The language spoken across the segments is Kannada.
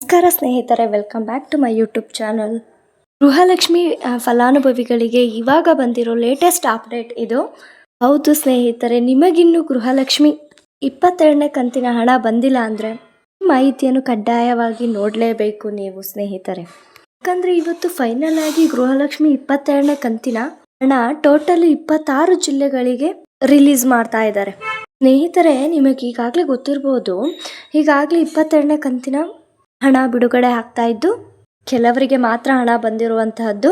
ನಮಸ್ಕಾರ ಸ್ನೇಹಿತರೆ welcome back to my YouTube channel Gruhalakshmi ಫಲಾನುಭವಿಗಳಿಗೆ ಇವಾಗ ಬಂದಿರೋ ಲೇಟೆಸ್ಟ್ ಅಪ್ಡೇಟ್ ಇದು. ಹೌದು ಸ್ನೇಹಿತರೆ, ನಿಮಗಿನ್ನೂ ಗೃಹಲಕ್ಷ್ಮಿ ಇಪ್ಪತ್ತೆರಡನೇ ಕಂತಿನ ಹಣ ಬಂದಿಲ್ಲ ಅಂದರೆ ಮಾಹಿತಿಯನ್ನು ಕಡ್ಡಾಯವಾಗಿ ನೋಡಲೇಬೇಕು ನೀವು ಸ್ನೇಹಿತರೆ. ಯಾಕಂದರೆ ಇವತ್ತು ಫೈನಲ್ ಆಗಿ ಗೃಹಲಕ್ಷ್ಮಿ ಇಪ್ಪತ್ತೆರಡನೇ ಕಂತಿನ ಹಣ ಟೋಟಲ್ ಇಪ್ಪತ್ತಾರು ಜಿಲ್ಲೆಗಳಿಗೆ ರಿಲೀಸ್ ಮಾಡ್ತಾ ಇದ್ದಾರೆ. ಸ್ನೇಹಿತರೆ ನಿಮಗೆ ಈಗಾಗಲೇ ಗೊತ್ತಿರ್ಬೋದು, ಈಗಾಗಲೇ ಇಪ್ಪತ್ತೆರಡನೇ ಕಂತಿನ ಹಣ ಬಿಡುಗಡೆ ಆಗ್ತಾ ಇದ್ದು, ಕೆಲವರಿಗೆ ಮಾತ್ರ ಹಣ ಬಂದಿರುವಂತಹದ್ದು.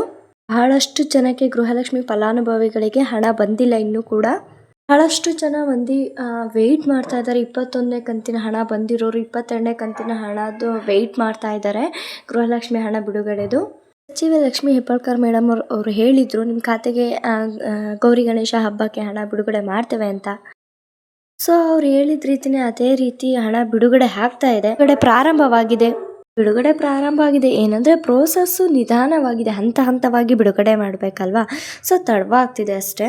ಬಹಳಷ್ಟು ಜನಕ್ಕೆ ಗೃಹಲಕ್ಷ್ಮಿ ಫಲಾನುಭವಿಗಳಿಗೆ ಹಣ ಬಂದಿಲ್ಲ ಇನ್ನೂ ಕೂಡ. ಬಹಳಷ್ಟು ಜನ ಮಂದಿ ವೆಯ್ಟ್ ಮಾಡ್ತಾ ಇದ್ದಾರೆ. ಇಪ್ಪತ್ತೊಂದನೇ ಕಂತಿನ ಹಣ ಬಂದಿರೋರು ಇಪ್ಪತ್ತೆರಡನೇ ಕಂತಿನ ಹಣದ್ದು ವೆಯ್ಟ್ ಮಾಡ್ತಾ ಇದ್ದಾರೆ ಗೃಹಲಕ್ಷ್ಮಿ ಹಣ ಬಿಡುಗಡೆದು. ಸಚಿವೆ ಲಕ್ಷ್ಮಿ ಹೆಬ್ಬಾಳ್ಕರ್ ಮೇಡಮ್ ಅವರು ಅವರು ಹೇಳಿದರು ನಿಮ್ಮ ಖಾತೆಗೆ ಗೌರಿ ಗಣೇಶ ಹಬ್ಬಕ್ಕೆ ಹಣ ಬಿಡುಗಡೆ ಮಾಡ್ತೇವೆ ಅಂತ. ಸೊ ಅವ್ರು ಹೇಳಿದ ರೀತಿನೇ ಅದೇ ರೀತಿ ಹಣ ಬಿಡುಗಡೆ ಆಗ್ತಾ ಇದೆ. ಬಿಡುಗಡೆ ಪ್ರಾರಂಭವಾಗಿದೆ. ಬಿಡುಗಡೆ ಪ್ರಾರಂಭ ಆಗಿದೆ ಏನಂದರೆ ಪ್ರೋಸೆಸ್ಸು ನಿಧಾನವಾಗಿದೆ, ಹಂತ ಹಂತವಾಗಿ ಬಿಡುಗಡೆ ಮಾಡಬೇಕಲ್ವಾ? ಸೊ ತಡವಾಗ್ತಿದೆ ಅಷ್ಟೇ.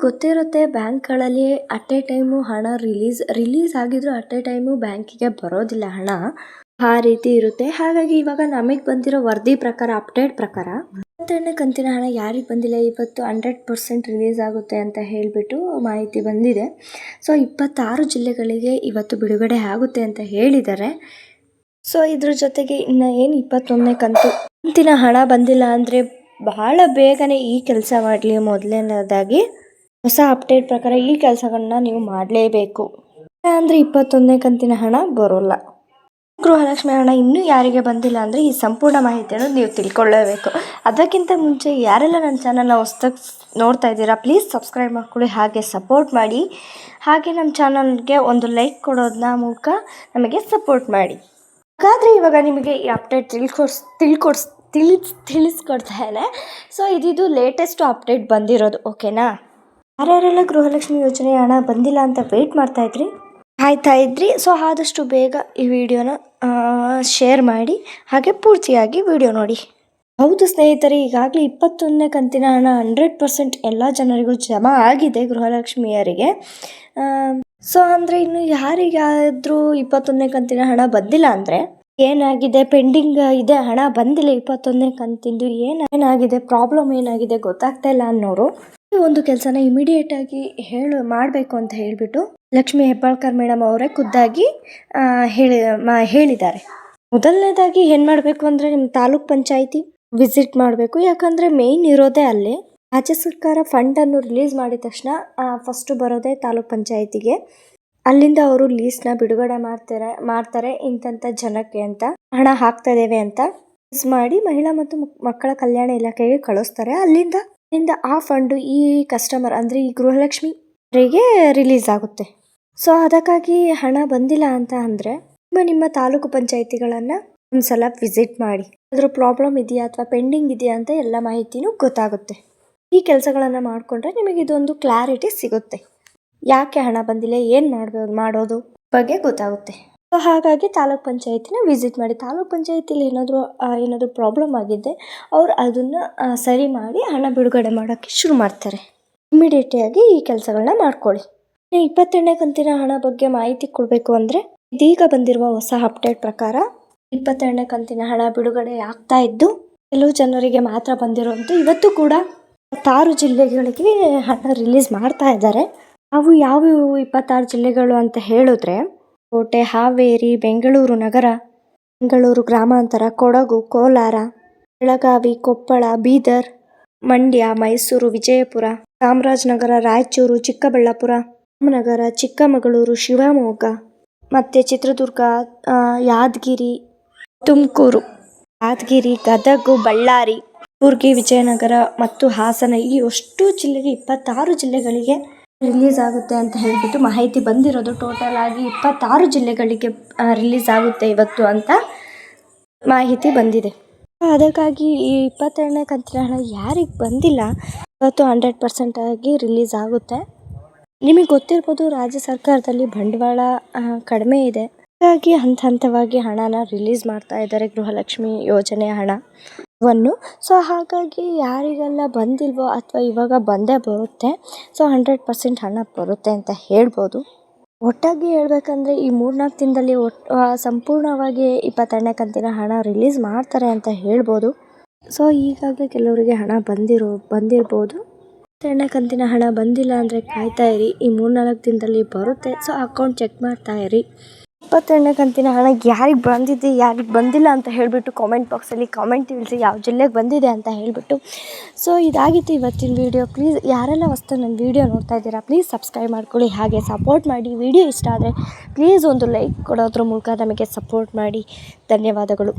ಗೊತ್ತಿರುತ್ತೆ ಬ್ಯಾಂಕ್ಗಳಲ್ಲಿ ಅಟ್ ಎ ಟೈಮು ಹಣ ರಿಲೀಸ್ ರಿಲೀಸ್ ಆಗಿದ್ರು ಅಟ್ ಎ ಟೈಮು ಬ್ಯಾಂಕಿಗೆ ಬರೋದಿಲ್ಲ ಹಣ. ಆ ರೀತಿ ಇರುತ್ತೆ. ಹಾಗಾಗಿ ಇವಾಗ ನಮಗೆ ಬಂದಿರೋ ವರದಿ ಪ್ರಕಾರ, ಅಪ್ಡೇಟ್ ಪ್ರಕಾರ ಇಪ್ಪತ್ತೆರಡನೇ ಕಂತಿನ ಹಣ ಯಾರಿಗೆ ಬಂದಿಲ್ಲ, ಇವತ್ತು ಹಂಡ್ರೆಡ್ ಪರ್ಸೆಂಟ್ ರಿಲೀಸ್ ಆಗುತ್ತೆ ಅಂತ ಹೇಳಿಬಿಟ್ಟು ಮಾಹಿತಿ ಬಂದಿದೆ. ಸೊ, ಇಪ್ಪತ್ತಾರು ಜಿಲ್ಲೆಗಳಿಗೆ ಇವತ್ತು ಬಿಡುಗಡೆ ಆಗುತ್ತೆ ಅಂತ ಹೇಳಿದ್ದಾರೆ. ಸೊ, ಇದ್ರ ಜೊತೆಗೆ ಇನ್ನು ಏನು ಇಪ್ಪತ್ತೊಂದನೇ ಕಂತು? ಕಂತಿನ ಹಣ ಬಂದಿಲ್ಲ ಅಂದರೆ ಬಹಳ ಬೇಗನೆ ಈ ಕೆಲಸ ಮಾಡಲಿ ಮೊದಲನೇದಾಗಿ. ಹೊಸ ಅಪ್ಡೇಟ್ ಪ್ರಕಾರ ಈ ಕೆಲಸಗಳನ್ನ ನೀವು ಮಾಡಲೇಬೇಕು. ಅಂದರೆ ಇಪ್ಪತ್ತೊಂದನೇ ಕಂತಿನ ಹಣ ಬರೋಲ್ಲ. ಗೃಹಲಕ್ಷ್ಮಿ ಹಣ ಇನ್ನೂ ಯಾರಿಗೆ ಬಂದಿಲ್ಲ ಅಂದರೆ ಈ ಸಂಪೂರ್ಣ ಮಾಹಿತಿಯನ್ನು ನೀವು ತಿಳ್ಕೊಳ್ಳೇಬೇಕು. ಅದಕ್ಕಿಂತ ಮುಂಚೆ ಯಾರೆಲ್ಲ ನನ್ನ ಚಾನಲ್ನ ಹೊಸ್ದಾಗಿ ನೋಡ್ತಾ ಇದ್ದೀರಾ ಪ್ಲೀಸ್ ಸಬ್ಸ್ಕ್ರೈಬ್ ಮಾಡ್ಕೊಳ್ಳಿ, ಹಾಗೆ ಸಪೋರ್ಟ್ ಮಾಡಿ. ಹಾಗೆ ನಮ್ಮ ಚಾನಲ್ಗೆ ಒಂದು ಲೈಕ್ ಕೊಡೋದನ್ನ ಮೂಲಕ ನಮಗೆ ಸಪೋರ್ಟ್ ಮಾಡಿ. ಹಾಗಾದರೆ ಇವಾಗ ನಿಮಗೆ ಈ ಅಪ್ಡೇಟ್ ತಿಳ್ಕೊಡ್ಸ್ ತಿಳ್ಕೊಡ್ಸ್, ತಿಳಿಸ್ ತಿಳಿಸ್ಕೊಡ್ತಾನೆ ಸೊ ಇದಿದು ಲೇಟೆಸ್ಟ್ ಅಪ್ಡೇಟ್ ಬಂದಿರೋದು ಓಕೆನಾ ಯಾರ್ಯಾರೆಲ್ಲ ಗೃಹಲಕ್ಷ್ಮಿ ಯೋಜನೆ ಹಣ ಬಂದಿಲ್ಲ ಅಂತ ವೆಯ್ಟ್ ಮಾಡ್ತಾ ಇದ್ರಿ? ಕಾಯ್ತಾ ಇದ್ರಿ? ಸೊ ಆದಷ್ಟು ಬೇಗ ಈ ವಿಡಿಯೋನ ಶೇರ್ ಮಾಡಿ, ಹಾಗೆ ಪೂರ್ತಿಯಾಗಿ ವಿಡಿಯೋ ನೋಡಿ. ಹೌದು ಸ್ನೇಹಿತರೆ, ಈಗಾಗಲೇ ಇಪ್ಪತ್ತೊಂದನೇ ಕಂತಿನ ಹಣ ಹಂಡ್ರೆಡ್ ಪರ್ಸೆಂಟ್ ಎಲ್ಲ ಜನರಿಗೂ ಜಮಾ ಆಗಿದೆ ಗೃಹಲಕ್ಷ್ಮಿಯರಿಗೆ. ಸೊ ಅಂದರೆ ಇನ್ನು ಯಾರಿಗಾದರೂ ಇಪ್ಪತ್ತೊಂದನೇ ಕಂತಿನ ಹಣ ಬಂದಿಲ್ಲ ಅಂದರೆ? ಏನಾಗಿದೆ? ಪೆಂಡಿಂಗ್ ಇದೆ, ಹಣ ಬಂದಿಲ್ಲ ಇಪ್ಪತ್ತೊಂದನೇ ಕಂತಿಂದು. ಏನು, ಏನಾಗಿದೆ? ಪ್ರಾಬ್ಲಮ್ ಏನಾಗಿದೆ? ಗೊತ್ತಾಗ್ತಾ ಇಲ್ಲ ಅನ್ನೋರು. ಈ ಒಂದು ಕೆಲಸನ ಇಮಿಡಿಯೇಟ್ ಆಗಿ ಹೇಳು, ಮಾಡಬೇಕು ಅಂತ ಹೇಳಿಬಿಟ್ಟು ಲಕ್ಷ್ಮಿ ಹೆಬ್ಬಾಳ್ಕರ್ ಮೇಡಮ್ ಅವರೇ ಖುದ್ದಾಗಿ ಹೇಳಿ, ಮಾ, ಹೇಳಿದ್ದಾರೆ. ಮೊದಲನೇದಾಗಿ ಏನು ಮಾಡಬೇಕು ಅಂದರೆ ನಿಮ್ಮ ತಾಲೂಕ್ ಪಂಚಾಯಿತಿ. ವಿಸಿಟ್ ಮಾಡಬೇಕು. ಯಾಕಂದರೆ ಮೇಯ್ನ್ ಇರೋದೇ ಅಲ್ಲಿ. ರಾಜ್ಯ ಸರ್ಕಾರ ಫಂಡನ್ನು ರಿಲೀಸ್ ಮಾಡಿದ ತಕ್ಷಣ ಫಸ್ಟು ಬರೋದೇ ತಾಲೂಕು ಪಂಚಾಯಿತಿಗೆ. ಅಲ್ಲಿಂದ ಅವರು ಲೀಸ್ನ ಬಿಡುಗಡೆ ಮಾಡ್ತಾರೆ ಮಾಡ್ತಾರೆ ಇಂಥಂಥ ಜನಕ್ಕೆ ಅಂತ, ಹಣ ಹಾಕ್ತಾ ಇದ್ದೇವೆ ಅಂತ ಲೀಸ್ ಮಾಡಿ ಮಹಿಳಾ ಮತ್ತು ಮಕ್- ಮಕ್ಕಳ ಕಲ್ಯಾಣ ಇಲಾಖೆಗೆ ಕಳಿಸ್ತಾರೆ. ಅಲ್ಲಿಂದ ಅಲ್ಲಿಂದ ಆ ಫಂಡು ಈ ಕಸ್ಟಮರ್ ಅಂದರೆ ಈ ಗೃಹಲಕ್ಷ್ಮಿಗೆ ರಿಲೀಸ್ ಆಗುತ್ತೆ. ಸೊ ಅದಕ್ಕಾಗಿ ಹಣ ಬಂದಿಲ್ಲ ಅಂತ ಅಂದರೆ ನಿಮ್ಮ ನಿಮ್ಮ ತಾಲೂಕು ಪಂಚಾಯಿತಿಗಳನ್ನು ಒಂದ್ಸಲ ವಿಸಿಟ್ ಮಾಡಿ. ಅದ್ರ ಪ್ರಾಬ್ಲಮ್ ಇದೆಯಾ ಅಥವಾ ಪೆಂಡಿಂಗ್ ಇದೆಯಾ ಅಂತ ಎಲ್ಲ ಮಾಹಿತಿನೂ ಗೊತ್ತಾಗುತ್ತೆ. ಈ ಕೆಲಸಗಳನ್ನು ಮಾಡಿಕೊಂಡ್ರೆ ನಿಮಗೆ ಇದೊಂದು ಕ್ಲಾರಿಟಿ ಸಿಗುತ್ತೆ. ಯಾಕೆ ಹಣ ಬಂದಿಲ್ಲ, ಏನು ಮಾಡ್ಬೋದು ಮಾಡೋದು ಬಗ್ಗೆ ಗೊತ್ತಾಗುತ್ತೆ. ಸೊ ಹಾಗಾಗಿ ತಾಲೂಕ್ ಪಂಚಾಯತಿನ ವಿಸಿಟ್ ಮಾಡಿ. ತಾಲೂಕ್ ಪಂಚಾಯತಿಲಿ ಏನಾದರೂ ಏನಾದರೂ ಪ್ರಾಬ್ಲಮ್ ಆಗಿದ್ದೆ ಅವ್ರು ಅದನ್ನು ಸರಿ ಮಾಡಿ ಹಣ ಬಿಡುಗಡೆ ಮಾಡೋಕ್ಕೆ ಶುರು ಮಾಡ್ತಾರೆ. ಇಮಿಡಿಯೇಟಿಯಾಗಿ ಈ ಕೆಲಸಗಳನ್ನ ಮಾಡ್ಕೊಳ್ಳಿ. ಇಪ್ಪತ್ತೆರಡನೇ ಕಂತಿನ ಹಣ ಬಗ್ಗೆ ಮಾಹಿತಿ ಕೊಡಬೇಕು ಅಂದರೆ ಇದೀಗ ಬಂದಿರುವ ಹೊಸ ಅಪ್ಡೇಟ್ ಪ್ರಕಾರ ಇಪ್ಪತ್ತೆರಡನೇ ಕಂತಿನ ಹಣ ಬಿಡುಗಡೆ ಆಗ್ತಾ ಇದ್ದು, ಕೆಲವು ಜನರಿಗೆ ಮಾತ್ರ ಬಂದಿರುವಂತೆ ಇವತ್ತು ಕೂಡ ಹತ್ತಾರು ಜಿಲ್ಲೆಗಳಿಗೆ ಹಣ ರಿಲೀಸ್ ಮಾಡ್ತಾ ಇದ್ದಾರೆ. ಅವು ಯಾವ್ಯಾವು ಇಪ್ಪತ್ತಾರು ಜಿಲ್ಲೆಗಳು ಅಂತ ಹೇಳಿದ್ರೆ, ಕೋಟೆ, ಹಾವೇರಿ, ಬೆಂಗಳೂರು ನಗರ, ಬೆಂಗಳೂರು ಗ್ರಾಮಾಂತರ, ಕೊಡಗು, ಕೋಲಾರ, ಬೆಳಗಾವಿ, ಕೊಪ್ಪಳ, ಬೀದರ್, ಮಂಡ್ಯ, ಮೈಸೂರು, ವಿಜಯಪುರ, ಚಾಮರಾಜನಗರ, ರಾಯಚೂರು, ಚಿಕ್ಕಬಳ್ಳಾಪುರ, ರಾಮನಗರ, ಚಿಕ್ಕಮಗಳೂರು, ಶಿವಮೊಗ್ಗ, ಮತ್ತು ಚಿತ್ರದುರ್ಗ ಯಾದಗಿರಿ ತುಮಕೂರು, ಯಾದಗಿರಿ, ಗದಗು, ಬಳ್ಳಾರಿ ಕೂರ್ಗಿ ವಿಜಯನಗರ ಮತ್ತು ಹಾಸನ ಈ ಅಷ್ಟು ಜಿಲ್ಲೆಗೆ ಇಪ್ಪತ್ತಾರು ಜಿಲ್ಲೆಗಳಿಗೆ ರಿಲೀಸ್ ಆಗುತ್ತೆ ಅಂತ ಹೇಳಿಬಿಟ್ಟು ಮಾಹಿತಿ ಬಂದಿರೋದು. ಟೋಟಲ್ ಆಗಿ ಇಪ್ಪತ್ತಾರು ಜಿಲ್ಲೆಗಳಿಗೆ ರಿಲೀಸ್ ಆಗುತ್ತೆ ಇವತ್ತು ಅಂತ ಮಾಹಿತಿ ಬಂದಿದೆ. ಅದಕ್ಕಾಗಿ ಈ ಇಪ್ಪತ್ತೆರಡನೇ ಕಂತಿನ ಹಣ ಯಾರಿಗೆ ಬಂದಿಲ್ಲ, ಇವತ್ತು ಹಂಡ್ರೆಡ್ ಪರ್ಸೆಂಟ್ ಆಗಿ ರಿಲೀಸ್ ಆಗುತ್ತೆ. ನಿಮಗೆ ಗೊತ್ತಿರ್ಬೋದು ರಾಜ್ಯ ಸರ್ಕಾರದಲ್ಲಿ ಬಂಡವಾಳ ಕಡಿಮೆ ಇದೆ. ಹಾಗಾಗಿ ಹಂತ ಹಂತವಾಗಿ ಹಣನ ರಿಲೀಸ್ ಮಾಡ್ತಾ ಇದ್ದಾರೆ ಗೃಹಲಕ್ಷ್ಮಿ ಯೋಜನೆ ಹಣವನ್ನು ಸೊ ಹಾಗಾಗಿ ಯಾರಿಗೆಲ್ಲ ಬಂದಿಲ್ವೋ ಅಥವಾ ಇವಾಗ ಬಂದೇ ಬರುತ್ತೆ ಸೊ ಹಂಡ್ರೆಡ್ ಪರ್ಸೆಂಟ್ ಹಣ ಬರುತ್ತೆ ಅಂತ ಹೇಳ್ಬೋದು. ಒಟ್ಟಾಗಿ ಹೇಳಬೇಕಂದ್ರೆ ಈ ಮೂರ್ನಾಲ್ಕು ದಿನದಲ್ಲಿ ಒಟ್ಟು ಸಂಪೂರ್ಣವಾಗಿ ಇಪ್ಪತ್ತೆರಡನೇ ಕಂತಿನ ಹಣ ರಿಲೀಸ್ ಮಾಡ್ತಾರೆ ಅಂತ ಹೇಳ್ಬೋದು. ಸೊ ಈಗಾಗಲೇ ಕೆಲವರಿಗೆ ಹಣ ಬಂದಿರೋ, ಬಂದಿರ್ಬೋದು. ಇಪ್ಪತ್ತೆರಡನೇ ಕಂತಿನ ಹಣ ಬಂದಿಲ್ಲ ಅಂದರೆ ಕಾಯ್ತಾ ಇರಿ, ಈ ಮೂರ್ನಾಲ್ಕು ದಿನದಲ್ಲಿ ಬರುತ್ತೆ. ಸೊ ಅಕೌಂಟ್ ಚೆಕ್ ಮಾಡ್ತಾ ಇರಿ. ಇಪ್ಪತ್ತೆರಡನೇ ಕಂತಿನ ಹಣ ಯಾರಿಗೆ ಬಂದಿದೆ, ಯಾರಿಗೆ ಬಂದಿಲ್ಲ ಅಂತ ಹೇಳಿಬಿಟ್ಟು ಕಾಮೆಂಟ್ ಬಾಕ್ಸಲ್ಲಿ ಕಾಮೆಂಟ್ ತಿಳಿಸಿ ಯಾವ ಜಿಲ್ಲೆಗೆ ಬಂದಿದೆ ಅಂತ ಹೇಳಿಬಿಟ್ಟು. ಸೊ ಇದಾಗಿತ್ತು ಇವತ್ತಿನ ವೀಡಿಯೋ ಪ್ಲೀಸ್ ಯಾರೆಲ್ಲ ಹೊಸ್ತು ನನ್ನ ವೀಡಿಯೋ ನೋಡ್ತಾ ಇದ್ದೀರಾ ಪ್ಲೀಸ್ ಸಬ್ಸ್ಕ್ರೈಬ್ ಮಾಡ್ಕೊಳ್ಳಿ, ಹಾಗೆ ಸಪೋರ್ಟ್ ಮಾಡಿ. ವಿಡಿಯೋ ಇಷ್ಟ ಆದರೆ ಪ್ಲೀಸ್ ಒಂದು ಲೈಕ್ ಕೊಡೋದ್ರ ಮೂಲಕ ನಮಗೆ ಸಪೋರ್ಟ್ ಮಾಡಿ. ಧನ್ಯವಾದಗಳು.